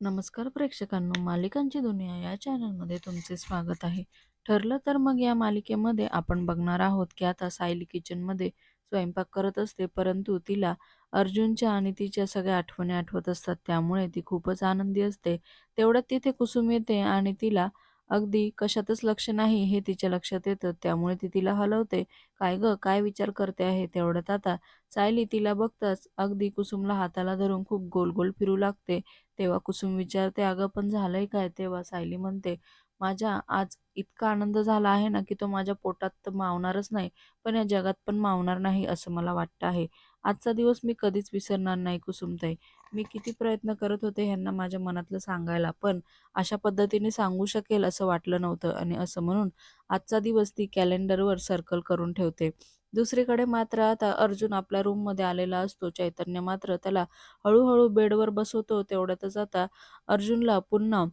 नमस्कार प्रेक्षकांनो मालिकांची दुनिया या चॅनलमध्ये तुमचे स्वागत आहे. ठरलं तर मग या मालिकेमध्ये आपण बघणार आहोत की आता सायली किचनमध्ये स्वयंपाक करत असते परंतु तिला अर्जुनच्या आणि तिच्या सगळ्या आठवणी आठवत असतात. त्यामुळे ती खूपच आनंदी असते. तेवढ्यात तिथे कुसुम येते आणि तिला अगदी कशातच लक्ष नाही हे तिच्या लक्षात येतं. त्यामुळे ती तिला हलवते. काय ग? काय विचार करते आहे तेवढ्यात आता? सायली तिला बघताच अगदी कुसुमला हाताला धरून खूप गोल गोल फिरू लागते. तेव्हा कुसुम विचारते अगं पण झालंय काय? तेव्हा सायली म्हणते माझ्या आज इतका आनंद झाला आहे ना की तो माझ्या पोटात तर मावणारच नाही पण या जगात पण मावणार नाही असं मला वाटतं आहे. आजचा दिवस मी कधीच विसरणार नाही कुसुमताई. मी किती प्रयत्न करत होते ह्यांना माझ्या मनातलं सांगायला पण अशा पद्धतीने सांगू शकेल असं वाटलं नव्हतं आणि असं म्हणून आजचा दिवस ती कॅलेंडरवर सर्कल करून ठेवते. दुसरीकडे मात्र आता अर्जुन आपल्या रूममध्ये आलेला असतो चैतन्य मात्र त्याला हळूहळू बेडवर बसवतो. तेवढ्यातच आता अर्जुनला पुन्हा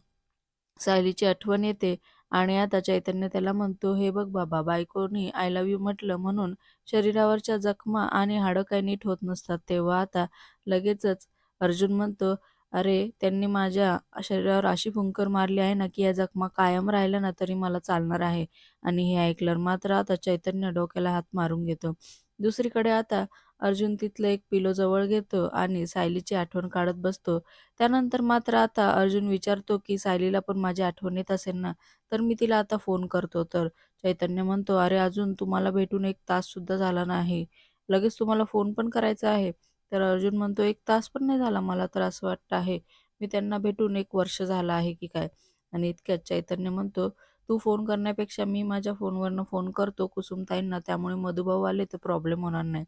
सायलीची आठवण येते. आणि आता चैतन्य त्याला म्हणतो हे बघ बाबा बायकोनी आय लव्ह यू म्हटलं म्हणून शरीरावरच्या जखमा आणि हाडं काही नीट होत नसतात. तेव्हा आता लगेचच अर्जुन म्हणतो अरे त्यांनी माझ्या शरीरावर अशी फुंकर मारली आहे ना की या जखमा कायम राहिल्या ना तरी मला चालणार आहे. आणि हे ऐकल्यावर मात्र आता चैतन्य डोक्याला हात मारून घेतो. दुसरीकडे आता अर्जुन तिथलं एक पिलो जवळ घेतो आणि सायलीची आठवण काढत बसतो. त्यानंतर मात्र आता अर्जुन विचारतो की सायलीला पण माझी आठवण येत असेल ना तर मी तिला आता फोन करतो. तर चैतन्य म्हणतो अरे अजून तुम्हाला भेटून एक तास सुद्धा झाला नाही. लगेच तुम्हाला फोन पण करायचा आहे. तर अर्जुन म्हणतो एक तास पण नाही झाला मला तर असं वाटतं आहे. मी त्यांना भेटून एक वर्ष झालं आहे की काय? आणि इतक्यात चैतन्य म्हणतो तू फोन करण्यापेक्षा मी माझ्या फोनवरनं फोन करतो कुसुमताईंना. त्यामुळे मधुभाऊ आले तर प्रॉब्लेम होणार नाही.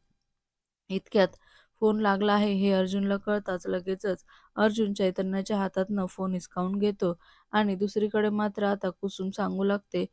इतक्यात फोन लागला आहे हे अर्जुनला कळताच लगेचच अर्जुन चैतन्याच्या हातातनं फोन हिसकावून घेतो आणि दुसरीकडे मात्र आता कुसुम सांगू लागते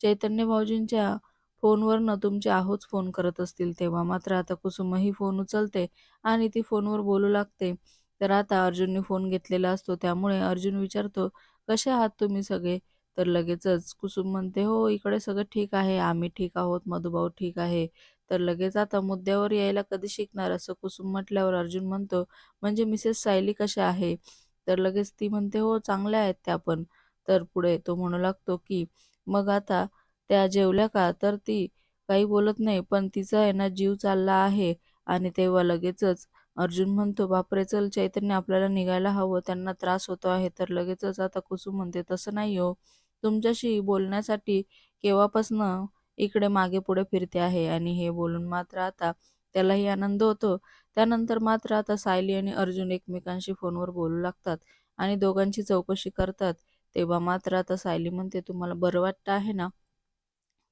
चैतन्य भाऊजींच्या फोनवरनं तुमचे आहोच फोन करत असतील तेव्हा मात्र आता कुसुमही फोन उचलते आणि ती फोनवर बोलू लागते. तर आता अर्जुनने फोन घेतलेला असतो त्यामुळे अर्जुन विचारतो कसे आहात तुम्ही सगळे? तर लगेचच कुसुम म्हणते हो इकडे सगळं ठीक आहे आम्ही ठीक आहोत मधुभाऊ ठीक आहे तर लगेच आता मुद्द्यावर यायला कधी शिकणार? असं कुसुम म्हटल्यावर अर्जुन म्हणतो म्हणजे मिसेस सायली कशा आहे? तर लगेच ती म्हणते हो चांगल्या आहेत त्या पण. तर पुढे तो म्हणू लागतो की मग आता त्या जेवल्या का? तर ती काही बोलत नाही पण तिचा आहे ना जीव चालला आहे आणि तेव्हा लगेचच अर्जुन म्हणतो बापरे चल चैतन्य आपल्याला निघायला हवं त्यांना त्रास होतो आहे. तर लगेचच आता कुसुम म्हणते तसं नाही हो. तुमच्याशी बोलण्यासाठी केव्हापासनं इकडे मागे पुढे फिरते आहे आणि हे बोलून मात्र आता त्यालाही आनंद होतो. त्यानंतर मात्र आता सायली आणि अर्जुन एकमेकांशी फोनवर बोलू लागतात आणि दोघांची चौकशी करतात. तेव्हा मात्र आता सायली म्हणते तुम्हाला बरं वाटतं आहे ना?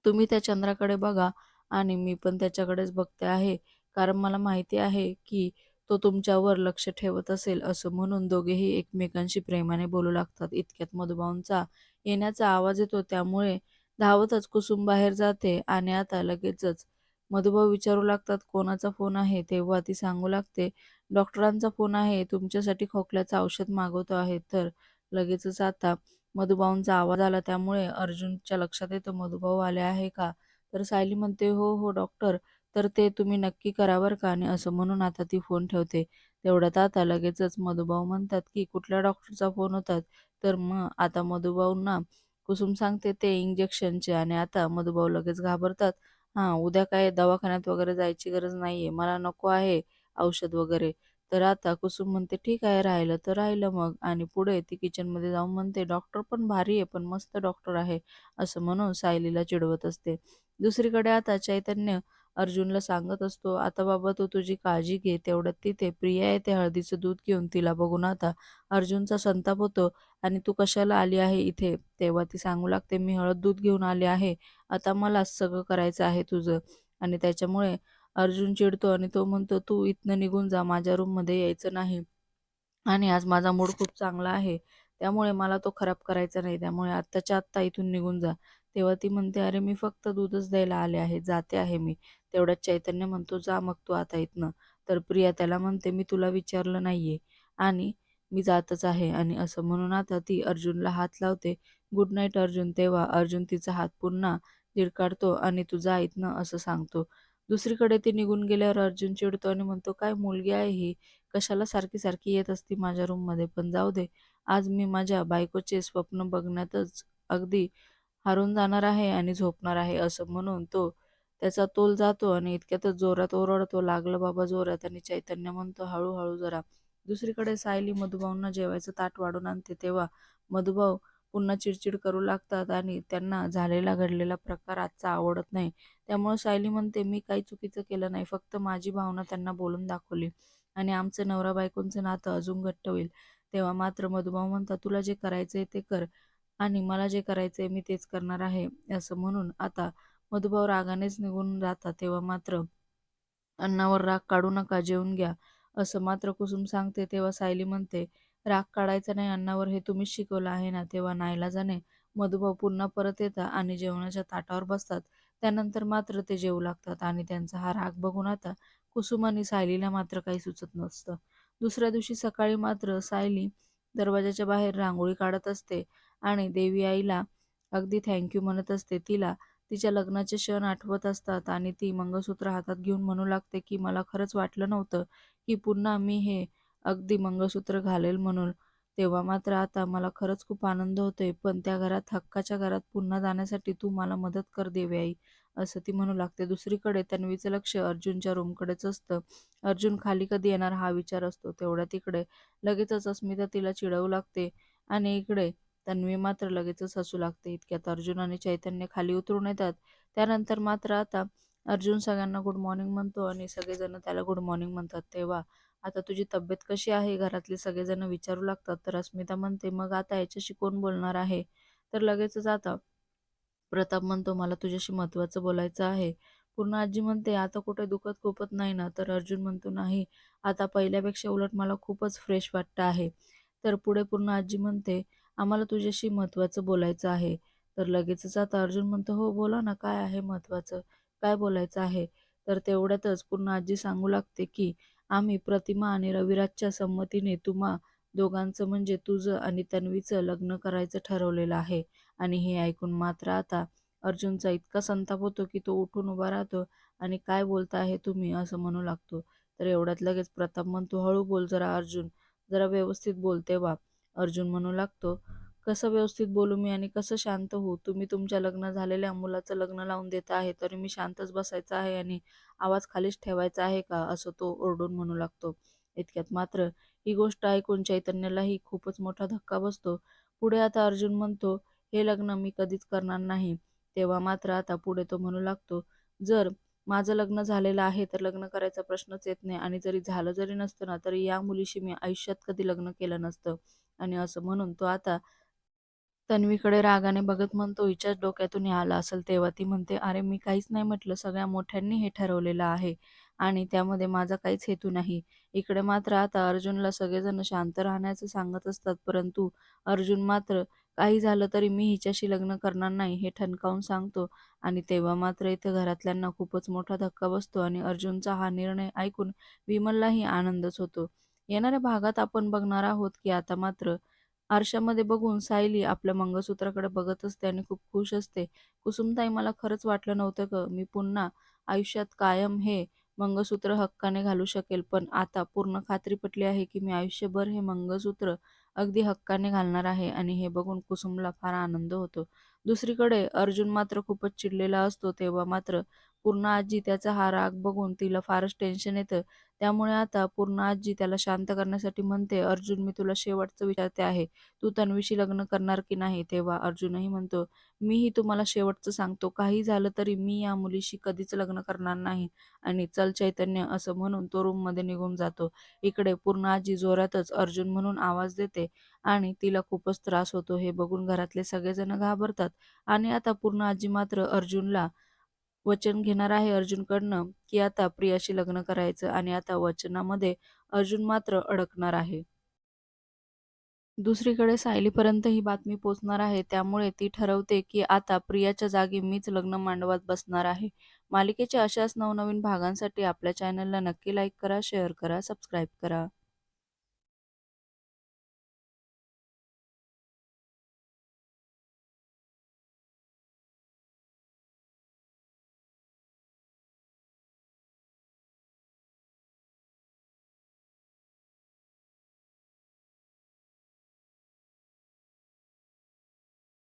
तुम्ही त्या चंद्राकडे बघा आणि मी पण त्याच्याकडेच बघते आहे. कारण मला माहिती आहे की तो तुमच्यावर लक्ष ठेवत असेल असं म्हणून दोघेही एकमेकांशी प्रेमाने बोलू लागतात. इतक्यात मधुभाऊंचा येण्याचा आवाज येतो. त्यामुळे धावतच कुसुम बाहेर जाते आणि आता लगेचच मधुभाऊ विचारू लागतात कोणाचा फोन आहे? तेव्हा ती सांगू लागते डॉक्टरांचा फोन आहे तुमच्यासाठी खोकल्याचं औषध मागवतो आहे. तर लगेचच आता मधुभाऊंचा आवाज आला त्यामुळे अर्जुनच्या लक्षात येतं मधुभाऊ आले आहे का? तर सायली म्हणते हो हो डॉक्टर तर ते तुम्ही नक्की करा बरं का? आणि असं म्हणून आता ती फोन ठेवते. तेवढ्यात आता लगेचच मधुभाऊ म्हणतात की कुठल्या डॉक्टरचा फोन होतात तर मग आता मधुभाऊंना कुसुम सांगते ते इंजेक्शनचे आणि आता मधुभाऊ लगेच घाबरतात. हां उद्या काय दवाखान्यात वगैरे जायची गरज नाहीये. मला नको आहे औषध वगैरे. तर आता कुसुम म्हणते ठीक आहे राहिलं तर राहिलं मग. आणि पुढे ती किचनमध्ये जाऊन म्हणते डॉक्टर पण भारी आहे पण मस्त डॉक्टर आहे असं म्हणून सायलीला चिडवत असते. दुसरीकडे आता चैतन्य अर्जुनला सांगत असतो आता बाबा तू तुझी काळजी घे तेवढ्यात तिथे प्रिया येते हळदीचं दूध घेऊन तिला बघून आता अर्जुनचा संताप होतो आणि तू कशाला आली आहे इथे? तेव्हा ती सांगू लागते मी हळद दूध घेऊन आले आहे आता मला सगळं करायचं आहे तुझं. आणि त्याच्यामुळे अर्जुन चिडतो आणि तो म्हणतो तू इथनं निघून जा माझ्या रूममध्ये यायचं नाही आणि आज माझा मूड खूप चांगला आहे त्यामुळे मला तो खराब करायचा नाही त्यामुळे आत्ताच्या आत्ता इथून निघून जा. तेव्हा ती म्हणते अरे मी फक्त दूधच द्यायला आले आहे जाते आहे मी. तेवढ्यात चैतन्य म्हणतो जा मग तू आता इथनं. तर प्रिया त्याला म्हणते मी तुला विचारलं नाहीये आणि मी जातच आहे. आणि असं म्हणून आता ती अर्जुनला हात लावते. Good night Arjun. तेव्हा अर्जुन तिचा हात पुन्हा काढतो आणि तू जा इथनं असं सांगतो. दुसरीकडे ती निघून गेल्यावर अर्जुन चिडतो आणि म्हणतो काय मुलगी आहे ही? कशाला सारखी सारखी येत असती माझ्या रूममध्ये पण जाऊ दे. आज मी माझ्या बायकोचे स्वप्न बघण्यातच अगदी हारून जाणार आहे आणि झोपणार आहे असं म्हणून तो त्याचा तोल जातो आणि इतक्यातच जोरात ओरडतो. लागलं बाबा जोरात आणि चैतन्य म्हणतो हळूहळू जरा. दुसरीकडे सायली मधुभाऊंना जेवायचं ताट वाढून आणते तेव्हा मधुभाऊ पुन्हा चिडचिड करू लागतात आणि त्यांना झालेला घडलेला प्रकार आजचा आवडत नाही. त्यामुळे सायली म्हणते मी काही चुकीचं केलं नाही. फक्त माझी भावना त्यांना बोलून दाखवली आणि आमचं नवरा बायकोंचं नातं अजून घट्ट होईल. तेव्हा मात्र मधुभाऊ म्हणतात तुला जे करायचंय ते कर. आणि मला जे करायचंय मी तेच करणार आहे असं म्हणून आता मधुभाऊ रागानेच निघून जातात तेव्हा मात्र अन्नावर राग काढू नका जेवून घ्या असं मात्र कुसुम सांगते. तेव्हा सायली म्हणते राग काढायचा नाही अन्नावर हे तुम्हीच शिकवलं आहे ना? तेव्हा नाईलाजाने मधुभाऊ पुन्हा परत येतात आणि जेवणाच्या ताटावर बसतात. त्यानंतर मात्र ते जेवू लागतात आणि त्यांचा हा राग बघून आता कुसुम आणि सायलीला मात्र काही सुचत नसतं. दुसऱ्या दिवशी सकाळी मात्र सायली दरवाजाच्या बाहेर रांगोळी काढत असते. आणि देवी आईला अगदी थँक्यू म्हणत असते. तिला तिच्या लग्नाचे क्षण आठवत असतात आणि ती मंगळसूत्र हातात घेऊन म्हणू लागते की मला खरंच वाटलं नव्हतं की पुन्हा मी हे अगदी मंगळसूत्र घालेल म्हणून. तेव्हा मात्र आता मला खरंच खूप आनंद होतोय पण त्या घरात हक्काच्या घरात पुन्हा जाण्यासाठी तू मला मदत कर देवी आई असं ती म्हणू लागते. दुसरीकडे तन्वीचं लक्ष अर्जुनच्या रूमकडेच असतं. अर्जुन खाली कधी येणार हा विचार असतो. तेवढ्या तिकडे लगेचच अस्मिता तिला चिडवू लागते आणि इकडे तन्वी मात्र लगेचच हसू लागते. इतक्यात अर्जुन आणि चैतन्य खाली उतरून येतात. त्यानंतर मात्र आता अर्जुन सगळ्यांना गुड मॉर्निंग म्हणतो आणि सगळेजण त्याला गुड मॉर्निंग म्हणतात. तेव्हा आता तुझी तब्येत कशी आहे? घरातले सगळेजण विचारू लागतात. तर अस्मिता म्हणते मग आता याच्याशी कोण बोलणार आहे? तर लगेचच आता प्रताप म्हणतो मला तुझ्याशी महत्त्वाचं बोलायचं आहे. पूर्ण आजी म्हणते आता कुठे दुखत खोपत नाही ना? तर अर्जुन म्हणतो नाही आता पहिल्यापेक्षा उलट मला खूपच फ्रेश वाटतं आहे. तर पुढे पूर्ण आजी म्हणते आम्हाला तुझ्याशी महत्त्वाचं बोलायचं आहे. तर लगेचच आता अर्जुन म्हणतो हो बोला ना काय आहे महत्त्वाचं? काय बोलायचं आहे? तर तेवढ्यातच पूर्ण आजी सांगू लागते की आम्ही प्रतिमा आणि रविराजच्या संमतीने तुम्हा दोघांचं म्हणजे तुझं आणि तन्वीचं लग्न करायचं ठरवलेलं आहे. आणि हे ऐकून मात्र आता अर्जुनचा इतका संताप होतो की तो उठून उभा राहतो आणि काय बोलता आहे तुम्ही? असं म्हणू लागतो. तर एवढ्यात लगेच प्रताप म्हणतो हळू बोल जरा अर्जुन जरा व्यवस्थित बोल तेव्हा अर्जुन म्हणू लागतो कसं व्यवस्थित बोलू मी आणि कसं शांत होऊ? तुम्ही तुमच्या लग्न झालेल्या मुलाचं लग्न लावून देत आहे तरी मी शांतच बसायचं आहे आणि आवाज खालीच ठेवायचा आहे का? असं तो ओरडून म्हणू लागतो. इतक्यात मात्र ही गोष्ट ऐकून चैतन्यालाही खूपच मोठा धक्का बसतो. पुढे आता अर्जुन म्हणतो हे लग्न मी कधीच करणार नाही. तेव्हा मात्र आता पुढे तो म्हणू लागतो जर माझं लग्न झालेलं आहे तर लग्न करायचा प्रश्नच येत नाही आणि जरी झालं जरी नसतं ना तरी या मुलीशी मी आयुष्यात कधी लग्न केलं नसतं. आणि असं म्हणून तो आता तन्वीकडे रागाने बघत म्हणतो हिच्याच डोक्यातून हे आला असेल तेव्हा. ती म्हणते अरे मी काहीच नाही म्हटलं. सगळ्या मोठ्यांनी हे ठरवलेलं आहे आणि त्यामध्ये माझा काहीच हेतू नाही. इकडे मात्र आता अर्जुनला सगळेजण शांत राहण्याचं सांगत असतात परंतु अर्जुन मात्र काही झालं तरी मी हिच्याशी लग्न करणार नाही हे ठणकावून सांगतो. आणि तेव्हा मात्र इथे घरातल्यांना खूपच मोठा धक्का बसतो आणि अर्जुनचा हा निर्णय ऐकून विमललाही आनंदच होतो. येणाऱ्या भागात आपण बघणार आहोत की आता मात्र आरशामध्ये बघून सायली आपल्या मंगळसूत्राकडे बघत असते आणि खूप खुश असते. कुसुमताई मला खरंच वाटलं नव्हतं ग मी पुन्हा आयुष्यात कायम हे मंगळसूत्र हक्काने घालू शकेल पण आता पूर्ण खात्री पटली आहे की मी आयुष्यभर हे मंगळसूत्र अगदी हक्काने घालणार आहे आणि हे बघून कुसुमला फार आनंद होतो. दुसरीकडे अर्जुन मात्र खूपच चिडलेला असतो तेव्हा मात्र पूर्ण आजी त्याचा हा राग बघून तिला फारच टेन्शन येतं. त्यामुळे आता पूर्ण आजी त्याला शांत करण्यासाठी म्हणते अर्जुन मी तुला शेवटचं विचारते आहे. तू तन्वीशी लग्न करणार की नाही? तेव्हा अर्जुनही म्हणतो मीही तुम्हाला शेवटचं सांगतो. काही झालं तरी मी या मुलीशी कधीच लग्न करणार नाही. आणि चल चैतन्य असं म्हणून तो रूममध्ये निघून जातो. इकडे पूर्ण आजी जोरातच अर्जुन म्हणून आवाज देते आणि तिला खूपच त्रास होतो. हे बघून घरातले सगळेजण घाबरतात. आणि आता पूर्ण आजी मात्र अर्जुनला वचन घेणार आहे अर्जुनकडनं की आता प्रियाशी लग्न करायचं आणि आता वचनामध्ये अर्जुन मात्र अडकणार आहे. दुसरीकडे सायलीपर्यंत ही बातमी पोचणार आहे. त्यामुळे ती ठरवते की आता प्रियाच्या जागी मीच लग्न मांडवात बसणार आहे. मालिकेच्या अशाच नवनवीन भागांसाठी आपल्या चॅनलला नक्की लाईक करा शेअर करा सबस्क्राईब करा.